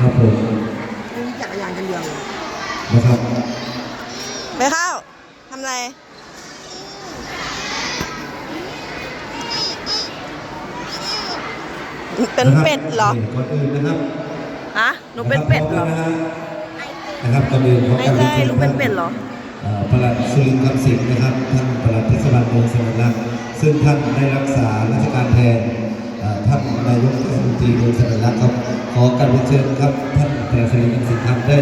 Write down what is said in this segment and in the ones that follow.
ครับผมจักรยานกันเรืองนะครับไปเข้าทำอะไรเป็นเป็ดเหรอก่อนอื่นนะครับฮะหนูเป็นเป็ดเหรอนะครับก่อนอื่นขอไม่การใช่เรียนหนูเป็นเป็ดเหรอเอ่อประหลัดสุรินทร์คำสิงห์นะครับ ท่านประหลัดเทศบาลเมืองสวรรค์รักษ์ซึ่งท่านได้รักษาราชการแทนเอ่อ ท่านนายกเทศมนตรีโดยสวรรค์รักษ์ครับ ขอการเรียนเชิญครับ ท่านประหลัดสุรินทร์คำสิงห์ครับได้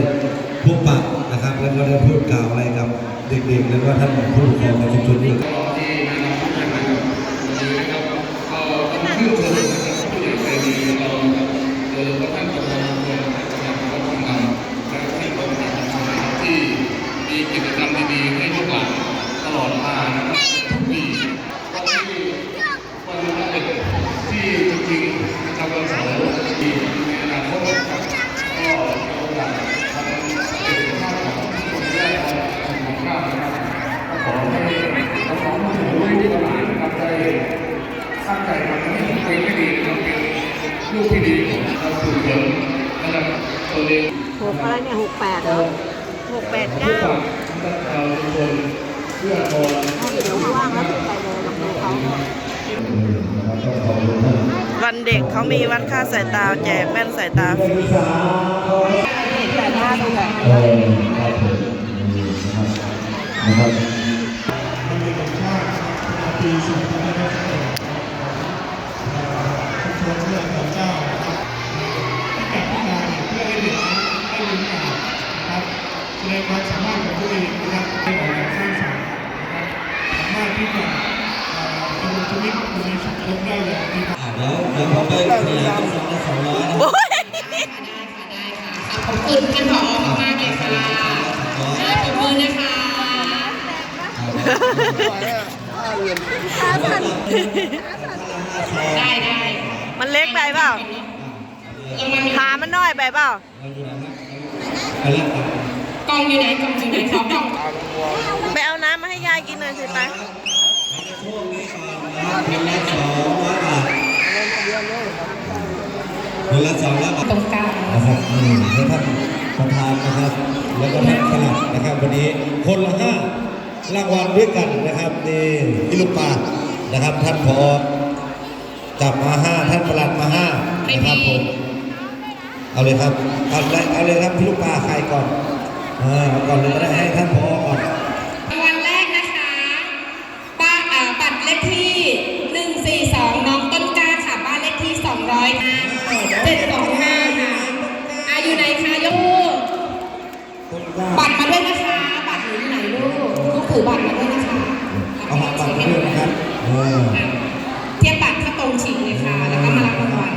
พบปะนะครับ แล้วก็ได้พูดกล่าวอะไรกับเด็กๆ แล้วก็ท่านผู้ปกครองในชุมชนด้วย ที่มีกิจกรรมดีๆให้ลูกหลานตลอดมานะครับทุกปีวันที่วันเด็กที่จริงๆนะครับวันเสาร์ที่ในอนาคตนะครับก็มีโอกาสทำเป็นภาพของคนแรกของข้าวนะครับก็ขอให้น้องๆผู้สูงอายุลูกหลานนะครับได้ตั้ง ใจทำให้ตัวเองให้ดีนะครับเป็นลูกที่ดีของเราสู่เสริมนะครับตัวเองหกอะไรเนี่ยหกแปดเหรอหกแปดเก้าเราทุกคนเพื่อพอเดี๋ยวว่างแล้วจะไปเลยกับเขาวันเด็กเขามีวัดค่าสายตาแจกแว่นสายตาฟรีแต่ถ้าตรงไหนเออครับผมนะ ความสามารถของตัวเองนะครับให้ออกแบบสร้างสรรค์สามารถที่จะเอ่อดำรงชีวิตอยู่ในสังคมได้อย่างมีความอ่าเดี๋ยวเดี๋ยวผมไปขยายเป็นสองละสองร้อยนะโอ้ยขอบคุณท่านผอมากเลยค่ะขอบคุณนะคะได้ได้มันเล็กไปเปล่าลงมาขามันน้อยไปเปล่า องอยู่ไหนกล่องอยู่ไหนขอกล่องไปเอาน้ำมาให้ยายกินหน่อยสิไปคนละสองร้อยบาทตรงกลางนะครับอืมแล้วท่านประธานนะครับ แล้วก็ท่านขลัดนะครับวันนี้คนละห้ารางวัลด้วยกันนะครับนี่พี่ลูกปลานะครับ ท่านผอจับมาห้าท่านประหลัดมาห้านะครับผมเอาเลยครับเอาเลยเอาเลยครับพี่ลูกปลาใครก่อน อ่าเอาก่อนเลยก็ได้ให้ท่านผอก่อนรางวัลแรกนะคะป้าอ่าบัตรเลขที่142น้องต้นกล้าค่ะบ้านเลขที่205 725ค่ะอาอยู่ไหนคะยกมือบัตรมาด้วยนะคะ บัตรอยู่ที่ไหนลูกต้องถือบัตรมาด้วยนะคะเอาหาบัตรมาด้วยนะครับเออเทียบบัตรถ้าตรงฉีกเลยค่ะ แล้วก็มารับรางวัล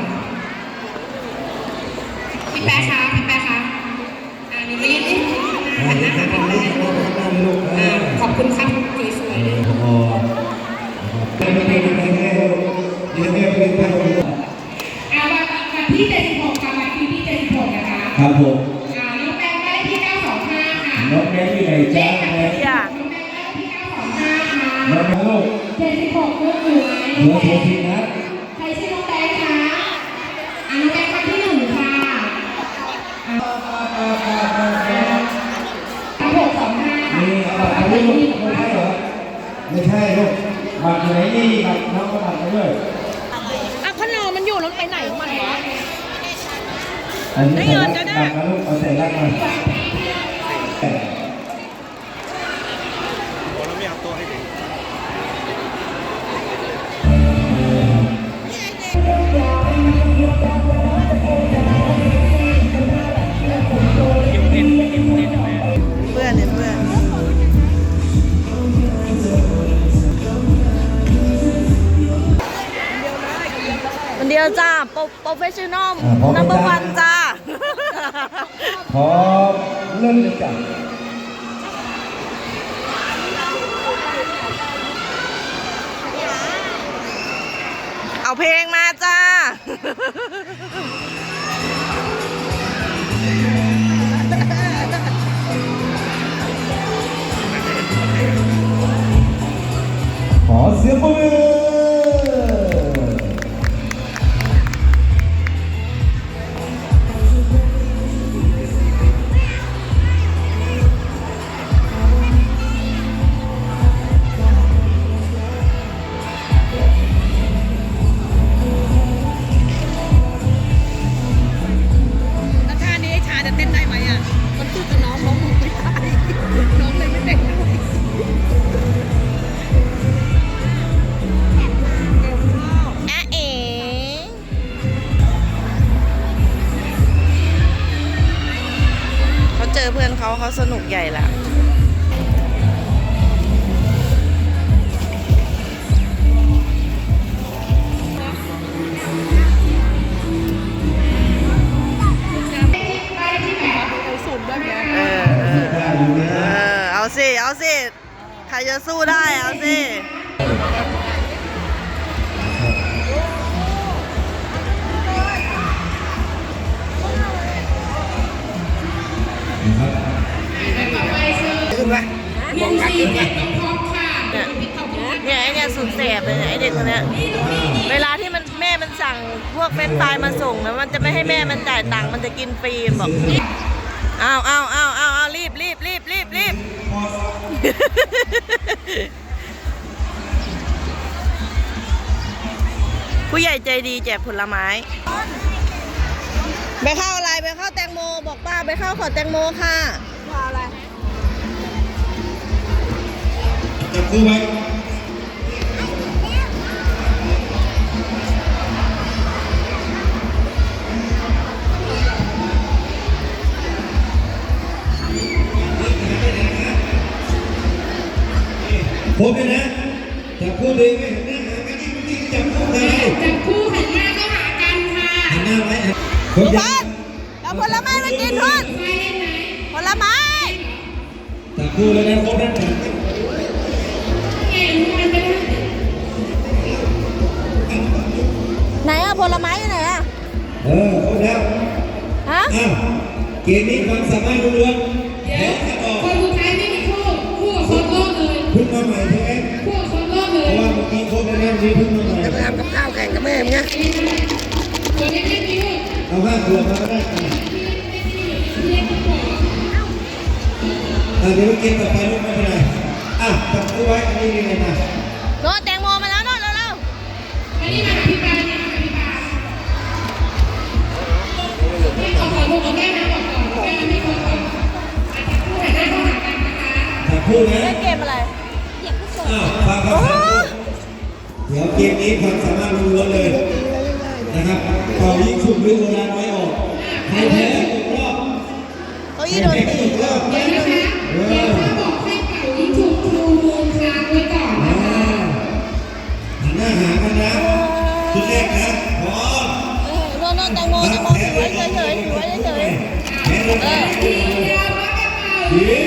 พี่แป๊ะคะพี่แป๊ะคะอ่านี่มายืนนี่ ค่ะขอบคุณอ่าขอบคุณครับสีสวยด้วย อ่าวันวันที่76ค่ะวันที่ที่76นะคะครับผมอ่าน้อแบงค์ได้ที่925ค่นองแม่ที่ไหนเลจ้าขอะไรจ้องแบงค์ได้ที่925ค่องแม่ลูก76ลูกหวย หัวโคฟินั ไปลูกไม่ใช่เหรอไม่ใช่ลูกบัตรอยู่ไหนนี่บัตรน้องก็บัตรไปด้วยอะพนอมันอยู่แล้วไปไหนของมันวะอันนี้ใส่รักบัตรนะลูกเอาใส่รักมา คนเดียวจ้าโปรเฟชชั่นอลนัมเบอร์วันจ้าพร้อมเริ่มเลยจ้ะเอาเพลงมาจ้า ใหญ่ละ สุดแสบเลยเนี่ยไอเด็กคนเนี้ยเวลาที่มันแม่มันสั่งพวกเฟรนช์ฟรายมาส่งนะมันจะไม่ให้แม่มันจ่ายตังค์มันจะกินฟรีบอกอ้าวอ้าวอ้าวอ้าวอ้าวรีบรีบรีบรีบรีบผู้ใหญ่ใจดีแจกผลไม้ไปเข้าอะไรไปเข้าแตงโมบอกป้าไปเข้าขอแตงโมค่ะจับคู่ไว้ ผมเนี่ยนะจับคู่ดีไหมเห็นหน้าหากันที่เมื่อกี้จับคู่กันเลยจับคู่หันหน้าเข้าหากันค่ะหันหน้าไว้ผมทุกอคยากนเอาผลไม้มากินทุนใครเล่นไหนผลไม้จับคู่แล้วนะครบแล้วเก่งมันไปได้ไหนอะผลไม้อยู่ไหนอะเออครบแล้วฮะอ้าวเกมนี้ความสามารถล้วนๆ มาใหม่ใช่ไหมคู่กับคนโลกเลเพยราะว่าเมื่อกี้ครบแล้วนะนี่เพึ่งมาใหม่จะไปทำกับข้าวแข่งกับแม่มึงไงตัวนี้ไม่มีลูกเอาห้าขวดมาก็ได้อะอะเดี๋ยวเกมต่อไปลูกไม่เป็นไรอะจับคู่ไว้อันนี้ยังไงนะี่โดนตีตกรอบเดี๋ยวนะคะเดี๋ยวถ้าบอกให้เป่ายิงถูกครูมูลค้างไว้ก่อนนะคะหันหน้าหากันนะชุดแรกนะพร้อมโน้ตโน้ตแตงโมแตงโมถือไว้เฉยๆถือไว้เฉยแพ้ลงๆเอไปอ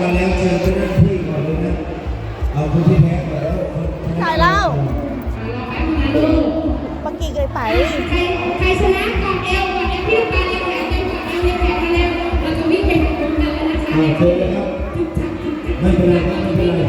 มาแล้วเจอเจ้าหน้าที่ก่อนเลยนะ เอาคนที่แพ้ก่อนแล้วถ่ายแล้วปักกี้เคยไป ใครชนะก่อนเอลก่อนเอวพี่ไปเร็วแข่งร็วก่อนเอวแข่งกันแล้วเราจะวิ่งไปพร้อมกันแล้วนะคะ ไม่เป็นไรไม่เป็นไร